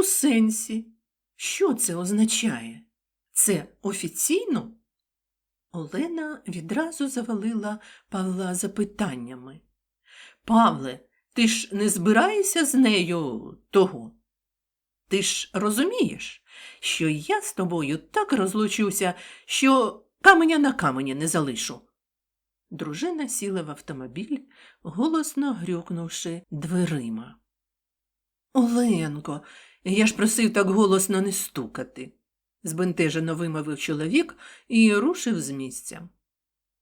У сенсі. Що це означає? Це офіційно? Олена відразу завалила Павла запитаннями. Павле, ти ж не збираєшся з нею того? Ти ж розумієш, що я з тобою так розлучуся, що каменя на камені не залишу. Дружина сіла в автомобіль, голосно грюкнувши дверима. Оленко, я ж просив так голосно не стукати, збентежено вимовив чоловік і рушив з місця.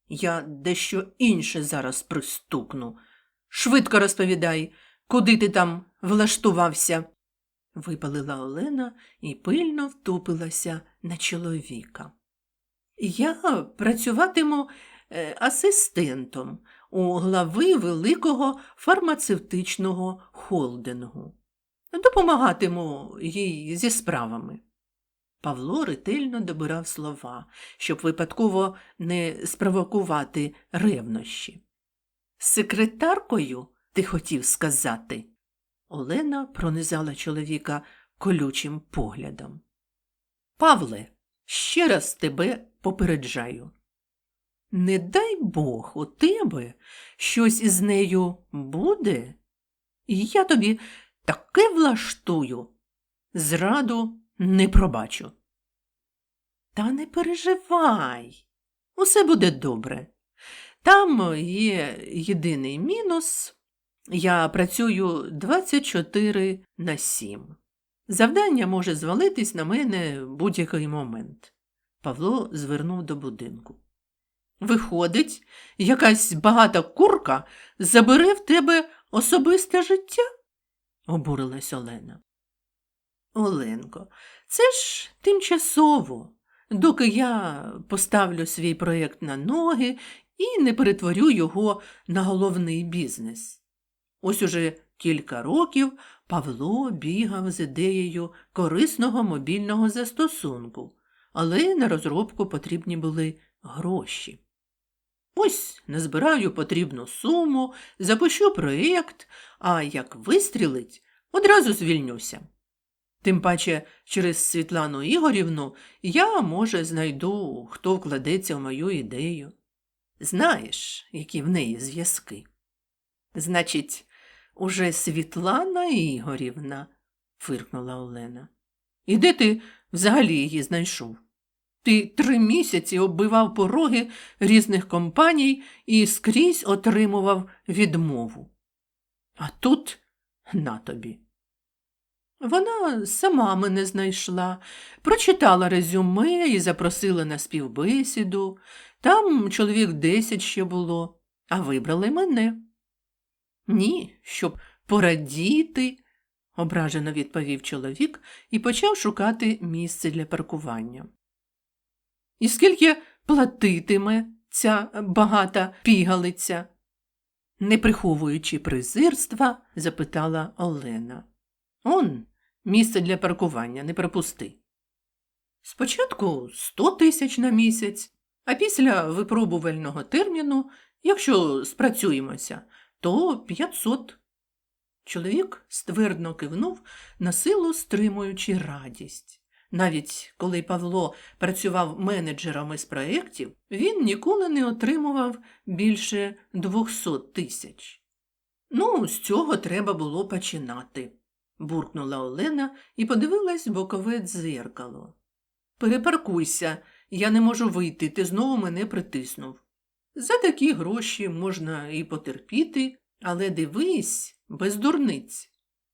Я дещо інше зараз пристукну. Швидко розповідай, куди ти там влаштувався, випалила Олена і пильно втупилася на чоловіка. Я працюватиму е, асистентом у глави великого фармацевтичного холдингу. Допомагатиму їй зі справами. Павло ретельно добирав слова, щоб випадково не спровокувати ревнощі. Секретаркою, ти хотів сказати? Олена пронизала чоловіка колючим поглядом. Павле, ще раз тебе попереджаю. Не дай Бог у тебе щось із нею буде, і я тобі таке влаштую, зраду не пробачу. Та не переживай, усе буде добре. Там є єдиний мінус. Я працюю 24 на 7. Завдання може звалитись на мене будь-який момент. Павло звернув до будинку. Виходить, якась багата курка забере в тебе особисте життя? Обурилась Олена. Оленко, це ж тимчасово, доки я поставлю свій проєкт на ноги і не перетворю його на головний бізнес. Ось уже кілька років Павло бігав з ідеєю корисного мобільного застосунку, але на розробку потрібні були гроші. Ось назбираю потрібну суму, запущу проєкт, а як вистрілить, одразу звільнюся. Тим паче через Світлану Ігорівну я, може, знайду, хто вкладеться в мою ідею. Знаєш, які в неї зв'язки. Значить, уже Світлана Ігорівна, фиркнула Олена. І де ти взагалі її знайшов? Ти три місяці оббивав пороги різних компаній і скрізь отримував відмову. А тут на тобі. Вона сама мене знайшла, прочитала резюме і запросила на співбесіду. Там чоловік десять ще було, а вибрали мене. Ні, щоб порадіти, ображено відповів чоловік і почав шукати місце для паркування. І скільки платитиме ця багата пігалиця? Не приховуючи презирства, запитала Олена. Он, місце для паркування не пропусти. Спочатку сто тисяч на місяць, а після випробувального терміну, якщо спрацюємося, то п'ятсот. Чоловік ствердно кивнув, на силу стримуючи радість. Навіть коли Павло працював менеджером із проєктів, він ніколи не отримував більше двохсот тисяч. Ну, з цього треба було починати буркнула Олена і подивилась в бокове дзеркало. Перепаркуйся, я не можу вийти, ти знову мене притиснув. За такі гроші можна і потерпіти, але дивись, без дурниць.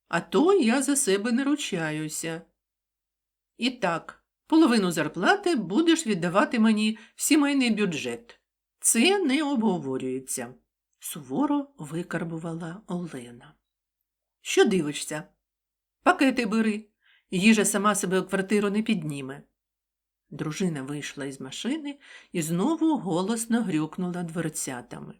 А то я за себе не ручаюся. І так, половину зарплати будеш віддавати мені в сімейний бюджет. Це не обговорюється, суворо викарбувала Олена. Що дивишся? Пакети бери, їжа сама себе у квартиру не підніме. Дружина вийшла із машини і знову голосно грюкнула дверцятами.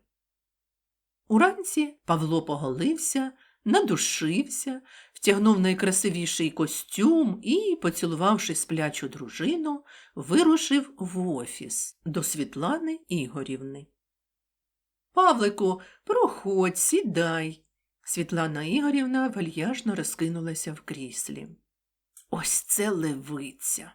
Уранці Павло поголився, надушився, втягнув найкрасивіший костюм і, поцілувавши сплячу дружину, вирушив в офіс до Світлани Ігорівни. Павлику, проходь, сідай, Світлана Ігорівна вальяжно розкинулася в кріслі. Ось це левиця.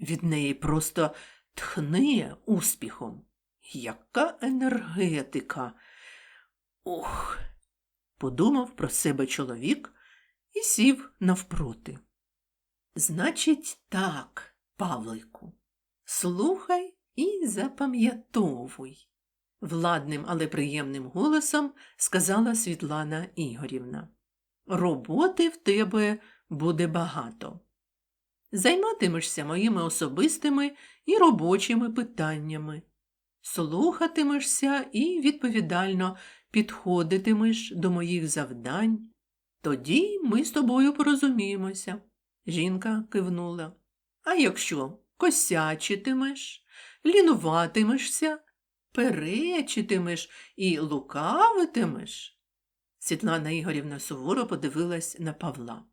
Від неї просто тхне успіхом. Яка енергетика. Ох, подумав про себе чоловік і сів навпроти. Значить, так, Павлику, слухай і запам'ятовуй, владним, але приємним голосом сказала Світлана Ігорівна. Роботи в тебе буде багато. Займатимешся моїми особистими і робочими питаннями, слухатимешся і відповідально підходитимеш до моїх завдань. Тоді ми з тобою порозуміємося. Жінка кивнула. А якщо косячитимеш, лінуватимешся, перечитимеш і лукавитимеш. Світлана Ігорівна суворо подивилась на Павла.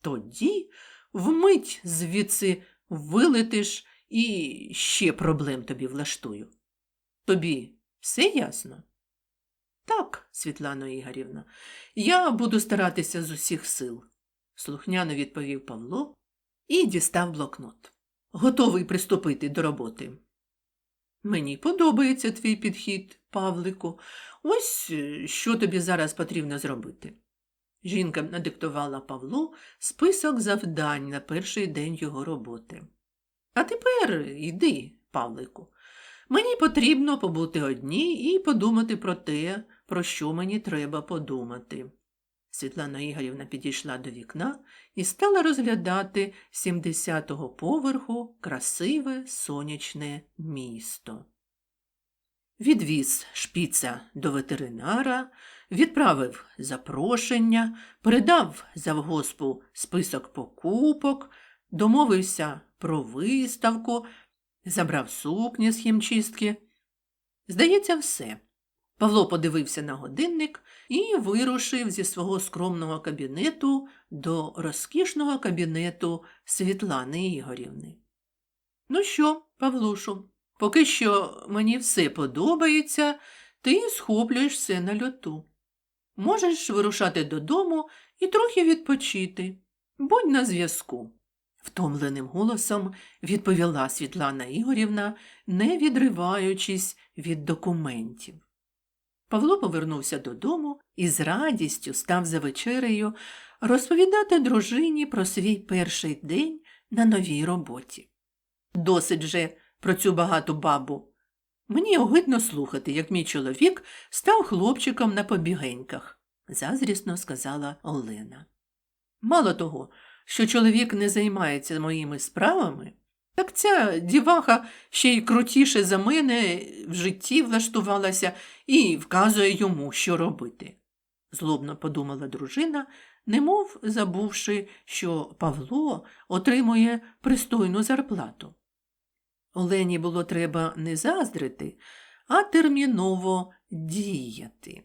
Тоді вмить звідси вилетиш і ще проблем тобі влаштую. Тобі все ясно? Так, Світлано Ігорівна, я буду старатися з усіх сил, слухняно відповів Павло і дістав блокнот. Готовий приступити до роботи. Мені подобається твій підхід, Павлику. Ось е, що тобі зараз потрібно зробити. Жінка надиктувала Павлу список завдань на перший день його роботи. А тепер йди, Павлику. Мені потрібно побути одній і подумати про те, про що мені треба подумати. Світлана Ігорівна підійшла до вікна і стала розглядати з 70-го поверху красиве сонячне місто. Відвіз шпіца до ветеринара, відправив запрошення, передав завгоспу список покупок, домовився про виставку, забрав сукні з хімчистки. Здається, все. Павло подивився на годинник і вирушив зі свого скромного кабінету до розкішного кабінету Світлани Ігорівни. Ну що, Павлушу, поки що мені все подобається, ти схоплюєш все на льоту. Можеш вирушати додому і трохи відпочити. Будь на зв'язку. Втомленим голосом відповіла Світлана Ігорівна, не відриваючись від документів. Павло повернувся додому і з радістю став за вечерею розповідати дружині про свій перший день на новій роботі. Досить же про цю багату бабу. Мені огидно слухати, як мій чоловік став хлопчиком на побігеньках, зазрісно сказала Олена. Мало того, що чоловік не займається моїми справами, так ця діваха ще й крутіше за мене в житті влаштувалася і вказує йому, що робити. Злобно подумала дружина, немов забувши, що Павло отримує пристойну зарплату. Олені було треба не заздрити, а терміново діяти.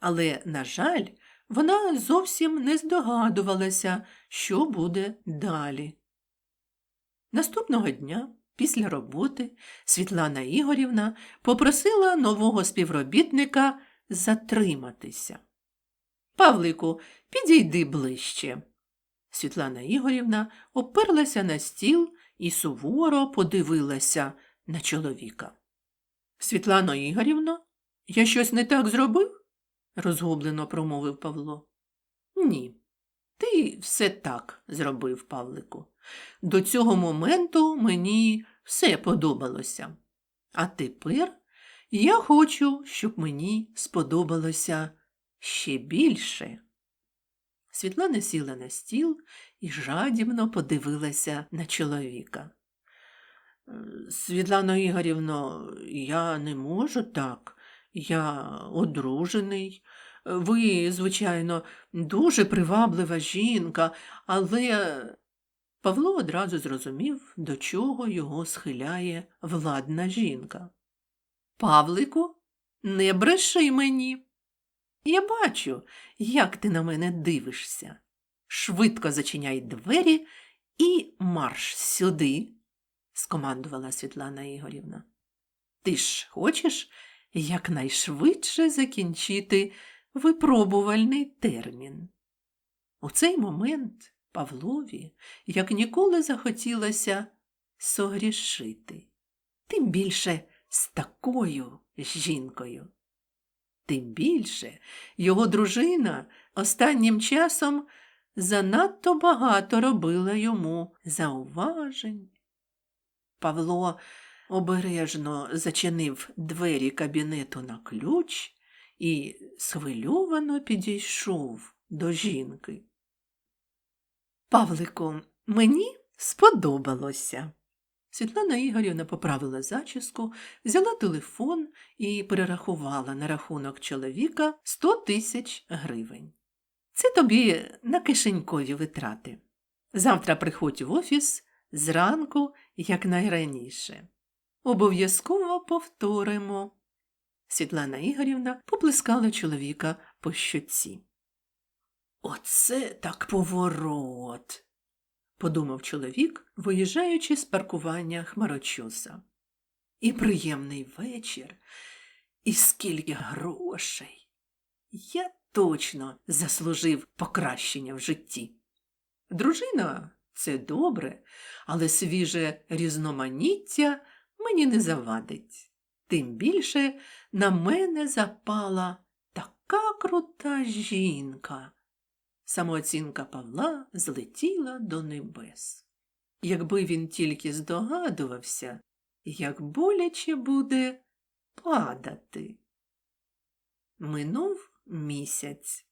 Але, на жаль, вона зовсім не здогадувалася, що буде далі. Наступного дня, після роботи, Світлана Ігорівна попросила нового співробітника затриматися. Павлику, підійди ближче. Світлана Ігорівна оперлася на стіл і суворо подивилася на чоловіка. Світлано Ігорівно, я щось не так зробив? розгублено промовив Павло. Ні, ти все так зробив, Павлику. До цього моменту мені все подобалося. А тепер я хочу, щоб мені сподобалося ще більше. Світлана сіла на стіл і жадібно подивилася на чоловіка. «Е, Світлано Ігорівно, я не можу так. Я одружений. Ви, звичайно, дуже приваблива жінка, але Павло одразу зрозумів, до чого його схиляє владна жінка. Павлику, не бреши мені. Я бачу, як ти на мене дивишся. Швидко зачиняй двері і марш сюди, скомандувала Світлана Ігорівна. Ти ж хочеш якнайшвидше закінчити випробувальний термін. У цей момент Павлові як ніколи захотілося согрішити, тим більше з такою жінкою. Тим більше його дружина останнім часом занадто багато робила йому зауважень. Павло обережно зачинив двері кабінету на ключ і схвильовано підійшов до жінки. Павлику, мені сподобалося. Світлана Ігорівна поправила зачіску, взяла телефон і перерахувала на рахунок чоловіка 100 тисяч гривень. Це тобі на кишенькові витрати. Завтра приходь в офіс зранку, якнайраніше. Обов'язково повторимо. Світлана Ігорівна поплескала чоловіка по щоці. Оце так поворот, подумав чоловік, виїжджаючи з паркування хмарочоса. І приємний вечір, і скільки грошей. Я точно заслужив покращення в житті. Дружина це добре, але свіже різноманіття мені не завадить. Тим більше на мене запала така крута жінка. Самооцінка Павла злетіла до небес. Якби він тільки здогадувався, як боляче буде падати. Минув місяць.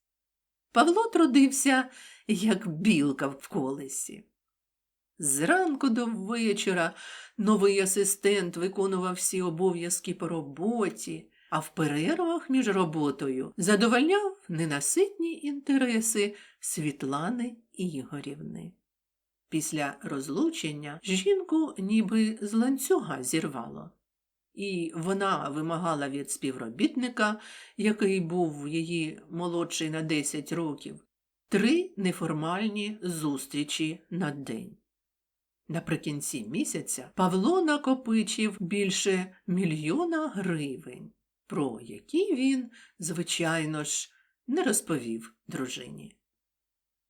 Павло трудився, як білка в колесі. Зранку до вечора новий асистент виконував всі обов'язки по роботі, а в перервах між роботою задовольняв ненаситні інтереси Світлани Ігорівни. Після розлучення жінку ніби з ланцюга зірвало, і вона вимагала від співробітника, який був її молодший на 10 років, три неформальні зустрічі на день. Наприкінці місяця Павло накопичив більше мільйона гривень, про які він, звичайно ж, не розповів дружині.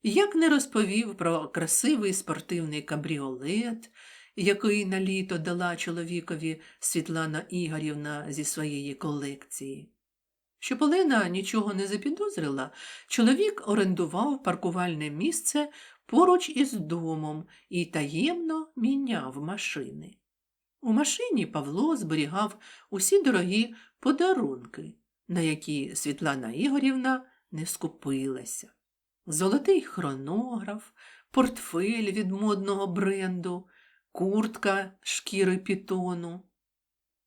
Як не розповів про красивий спортивний кабріолет, який на літо дала чоловікові Світлана Ігорівна зі своєї колекції. Щоб Олена нічого не запідозрила, чоловік орендував паркувальне місце поруч із домом і таємно міняв машини. У машині Павло зберігав усі дорогі подарунки, на які Світлана Ігорівна не скупилася. Золотий хронограф, портфель від модного бренду, куртка шкіри пітону.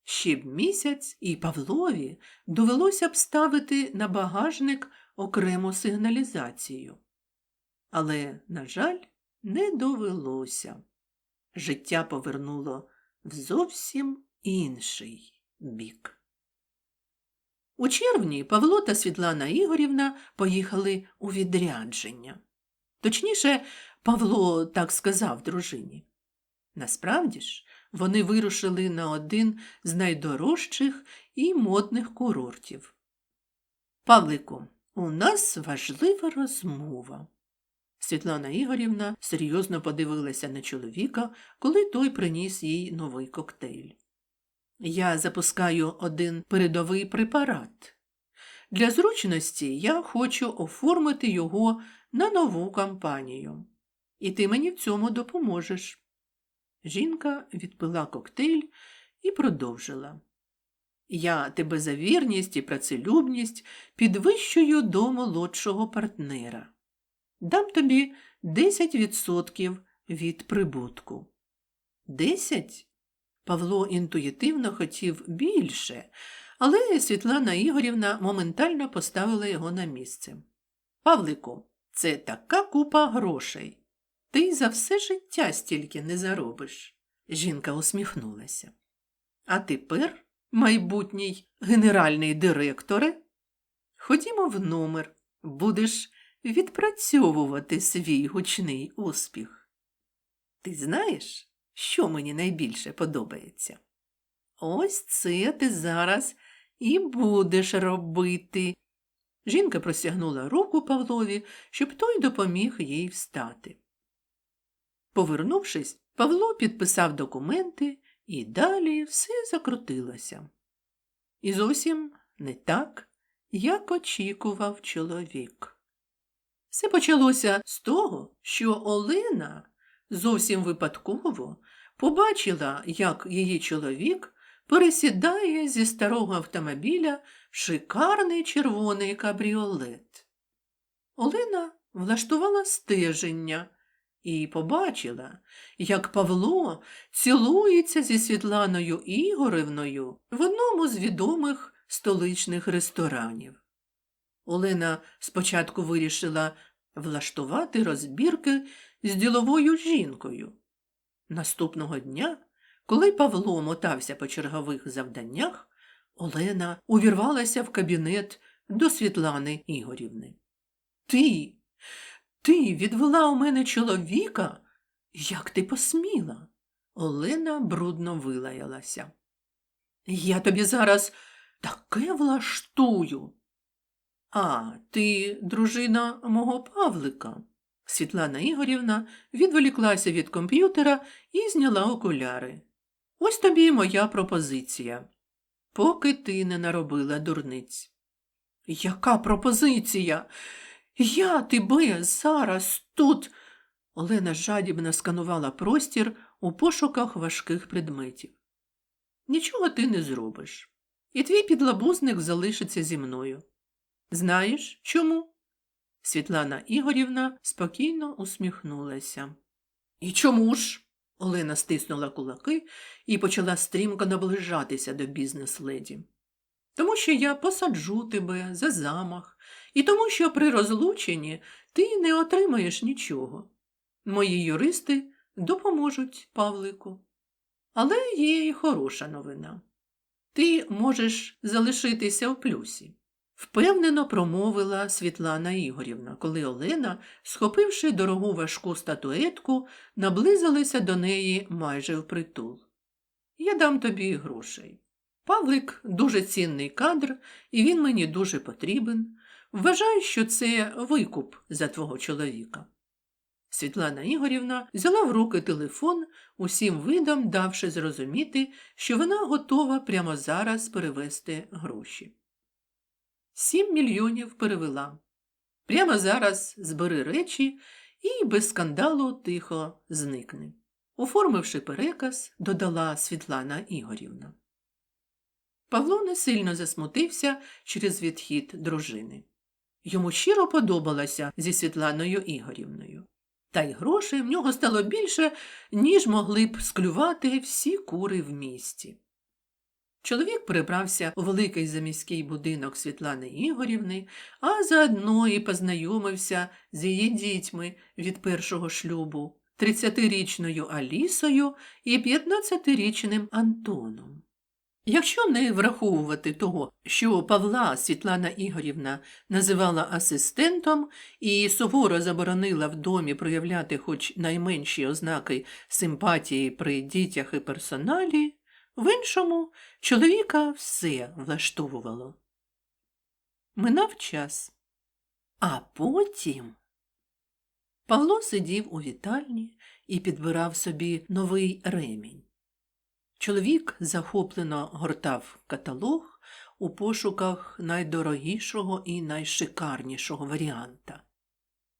Ще б місяць і Павлові довелося б ставити на багажник окрему сигналізацію. Але, на жаль, не довелося. Життя повернуло в зовсім інший бік. У червні Павло та Світлана Ігорівна поїхали у відрядження. Точніше, Павло так сказав дружині. Насправді ж, вони вирушили на один з найдорожчих і модних курортів. Павлику, у нас важлива розмова. Світлана Ігорівна серйозно подивилася на чоловіка, коли той приніс їй новий коктейль. Я запускаю один передовий препарат. Для зручності я хочу оформити його на нову кампанію. І ти мені в цьому допоможеш. Жінка відпила коктейль і продовжила. Я тебе за вірність і працелюбність підвищую до молодшого партнера. Дам тобі 10% від прибутку. Десять? Павло інтуїтивно хотів більше, але Світлана Ігорівна моментально поставила його на місце. Павлику, це така купа грошей. Ти за все життя стільки не заробиш. Жінка усміхнулася. А тепер, майбутній генеральний директоре, ходімо в номер, будеш відпрацьовувати свій гучний успіх. Ти знаєш, що мені найбільше подобається? Ось це ти зараз і будеш робити. Жінка простягнула руку Павлові, щоб той допоміг їй встати. Повернувшись, Павло підписав документи і далі все закрутилося. І зовсім не так, як очікував чоловік. Все почалося з того, що Олена зовсім випадково побачила, як її чоловік пересідає зі старого автомобіля в шикарний червоний кабріолет. Олена влаштувала стеження і побачила, як Павло цілується зі Світланою Ігоревною в одному з відомих столичних ресторанів. Олена спочатку вирішила влаштувати розбірки з діловою жінкою. Наступного дня, коли Павло мотався по чергових завданнях, Олена увірвалася в кабінет до Світлани Ігорівни. Ти, ти відвела у мене чоловіка? Як ти посміла? Олена брудно вилаялася. Я тобі зараз таке влаштую. А, ти дружина мого Павлика. Світлана Ігорівна відволіклася від комп'ютера і зняла окуляри. Ось тобі моя пропозиція. Поки ти не наробила дурниць. Яка пропозиція? Я тебе зараз тут. Олена жадібно сканувала простір у пошуках важких предметів. Нічого ти не зробиш. І твій підлабузник залишиться зі мною. Знаєш чому? Світлана Ігорівна спокійно усміхнулася. І чому ж? Олена стиснула кулаки і почала стрімко наближатися до бізнес-леді. Тому що я посаджу тебе за замах, і тому, що при розлученні ти не отримаєш нічого. Мої юристи допоможуть Павлику. Але є й хороша новина. Ти можеш залишитися у плюсі. Впевнено промовила Світлана Ігорівна, коли Олена, схопивши дорогу важку статуетку, наблизилася до неї майже впритул. Я дам тобі грошей. Павлик дуже цінний кадр, і він мені дуже потрібен. Вважаю, що це викуп за твого чоловіка. Світлана Ігорівна взяла в руки телефон, усім видом давши зрозуміти, що вона готова прямо зараз перевести гроші. Сім мільйонів перевела. Прямо зараз збери речі і без скандалу тихо зникне. Оформивши переказ, додала Світлана Ігорівна. Павло не сильно засмутився через відхід дружини. Йому щиро подобалося зі Світланою Ігорівною. Та й грошей в нього стало більше, ніж могли б склювати всі кури в місті. Чоловік перебрався у великий заміський будинок Світлани Ігорівни, а заодно і познайомився з її дітьми від першого шлюбу 30-річною Алісою і 15-річним Антоном. Якщо не враховувати того, що Павла Світлана Ігорівна називала асистентом і суворо заборонила в домі проявляти хоч найменші ознаки симпатії при дітях і персоналі, в іншому чоловіка все влаштовувало. Минав час. А потім Павло сидів у вітальні і підбирав собі новий ремінь. Чоловік захоплено гортав каталог у пошуках найдорогішого і найшикарнішого варіанта.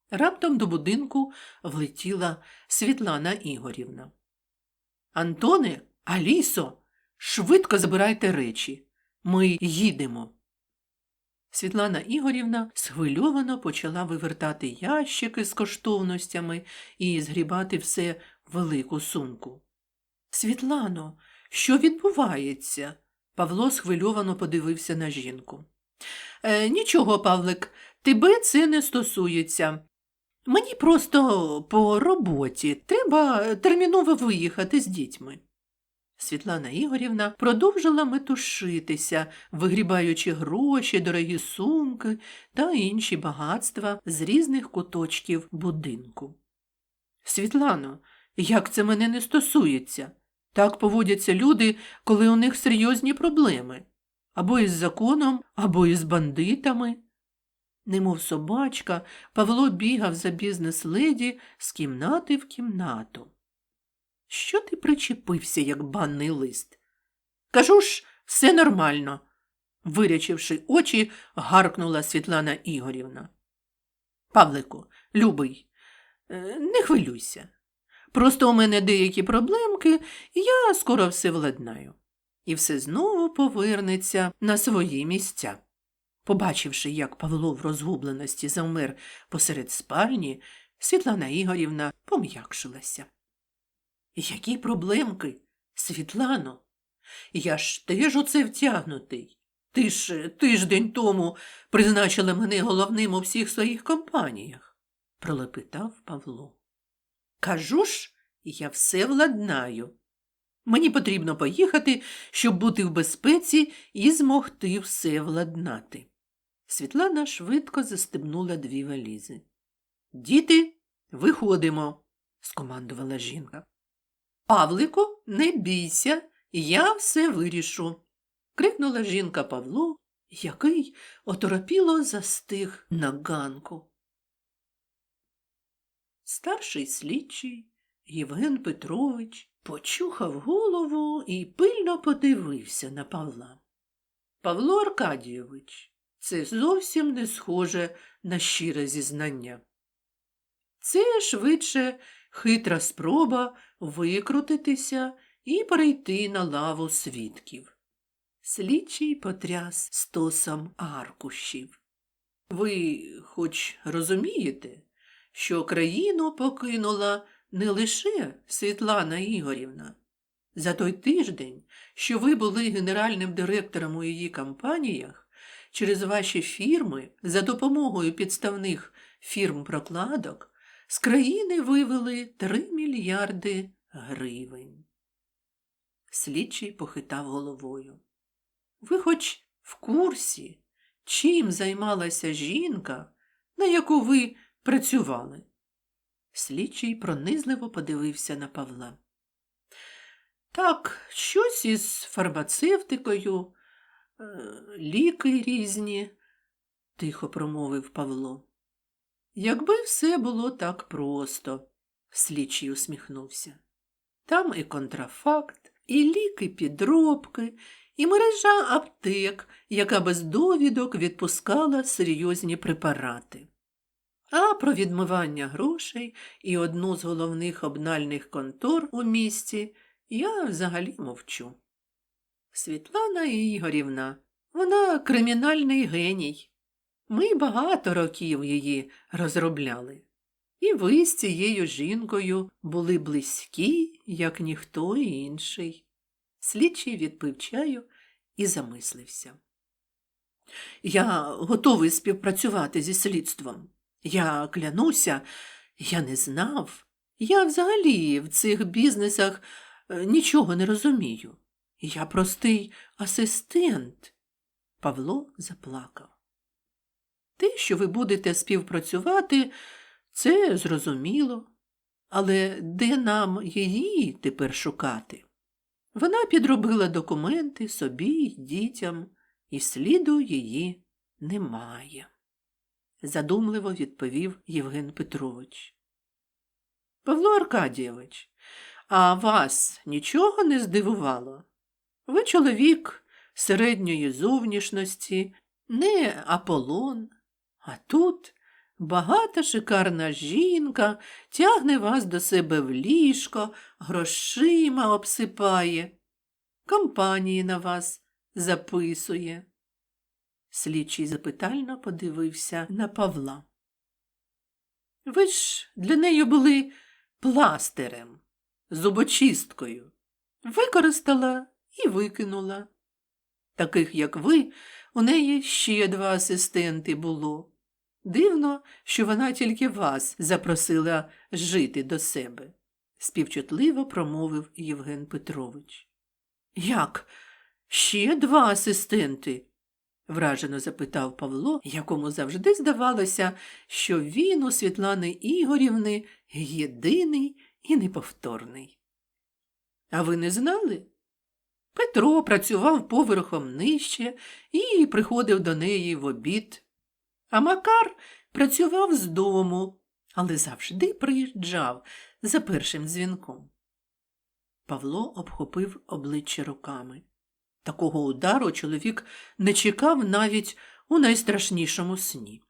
Раптом до будинку влетіла Світлана Ігорівна. Антоне, Алісо, швидко забирайте речі. Ми їдемо. Світлана Ігорівна схвильовано почала вивертати ящики з коштовностями і згрібати все в велику сумку. Світлано, що відбувається? Павло схвильовано подивився на жінку. Е, нічого, Павлик, тебе це не стосується. Мені просто по роботі треба терміново виїхати з дітьми. Світлана Ігорівна продовжила метушитися, вигрібаючи гроші, дорогі сумки та інші багатства з різних куточків будинку. Світлано, як це мене не стосується? Так поводяться люди, коли у них серйозні проблеми або із законом, або із бандитами. Немов собачка, Павло бігав за бізнес-леді з кімнати в кімнату. Що ти причепився, як банний лист? Кажу ж, все нормально, вирячивши очі, гаркнула Світлана Ігорівна. Павлику, любий, е, не хвилюйся. Просто у мене деякі проблемки, я скоро все владнаю. І все знову повернеться на свої місця. Побачивши, як Павло в розгубленості завмер посеред спальні, Світлана Ігорівна пом'якшилася. Які проблемки, Світлано? Я ж теж у це втягнутий. Ти ж тиждень тому призначила мене головним у всіх своїх компаніях, пролепетав Павло. Кажу ж, я все владнаю. Мені потрібно поїхати, щоб бути в безпеці і змогти все владнати. Світлана швидко застебнула дві валізи. Діти, виходимо, скомандувала жінка. Павлику, не бійся, я все вирішу. крикнула жінка Павлу, який оторопіло застиг на ганку. Старший слідчий Євген Петрович почухав голову і пильно подивився на Павла. Павло Аркадійович, це зовсім не схоже на щире зізнання. Це швидше хитра спроба викрутитися і перейти на лаву свідків. Слідчий потряс стосом аркушів. Ви хоч розумієте, що країну покинула не лише Світлана Ігорівна. За той тиждень, що ви були генеральним директором у її компаніях, через ваші фірми за допомогою підставних фірм прокладок з країни вивели 3 мільярди гривень. Слідчий похитав головою. Ви хоч в курсі, чим займалася жінка, на яку ви працювали? Слідчий пронизливо подивився на Павла. Так, щось із фармацевтикою, е, ліки різні, тихо промовив Павло. Якби все було так просто, слідчий усміхнувся. Там і контрафакт, і ліки підробки, і мережа аптек, яка без довідок відпускала серйозні препарати. А про відмивання грошей і одну з головних обнальних контор у місті я взагалі мовчу. Світлана Ігорівна, вона кримінальний геній. Ми багато років її розробляли. І ви з цією жінкою були близькі, як ніхто інший. Слідчий відпив чаю і замислився. Я готовий співпрацювати зі слідством. Я клянуся, я не знав. Я взагалі в цих бізнесах е, нічого не розумію. Я простий асистент. Павло заплакав. Те, що ви будете співпрацювати, це зрозуміло. Але де нам її тепер шукати? Вона підробила документи собі дітям, і сліду її немає задумливо відповів Євген Петрович. Павло Аркадійович, а вас нічого не здивувало? Ви чоловік середньої зовнішності, не Аполлон, а тут багата шикарна жінка тягне вас до себе в ліжко, грошима обсипає, компанії на вас записує. Слідчий запитально подивився на Павла. Ви ж для неї були пластирем, зубочисткою. Використала і викинула. Таких, як ви, у неї ще два асистенти було. Дивно, що вона тільки вас запросила жити до себе, співчутливо промовив Євген Петрович. Як? Ще два асистенти? вражено запитав Павло, якому завжди здавалося, що він у Світлани Ігорівни єдиний і неповторний. А ви не знали? Петро працював поверхом нижче і приходив до неї в обід. А Макар працював з дому, але завжди приїжджав за першим дзвінком. Павло обхопив обличчя руками. Такого удару чоловік не чекав навіть у найстрашнішому сні.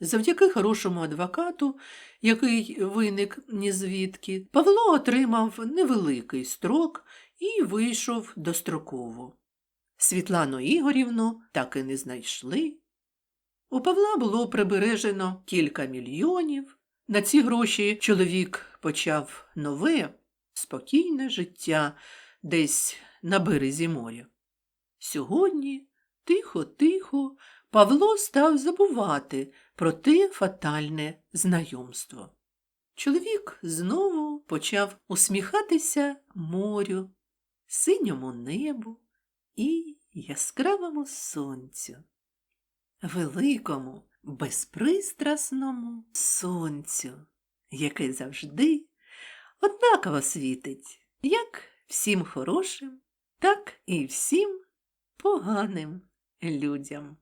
Завдяки хорошому адвокату, який виник нізвідки, Павло отримав невеликий строк і вийшов достроково. Світлану Ігорівну так і не знайшли. У Павла було прибережено кілька мільйонів. На ці гроші чоловік почав нове, спокійне життя десь на березі моря. Сьогодні, тихо-тихо, Павло став забувати про те фатальне знайомство. Чоловік знову почав усміхатися морю, синьому небу і яскравому сонцю, великому, безпристрасному сонцю, яке завжди однаково світить, як всім хорошим, так і всім поганим людям.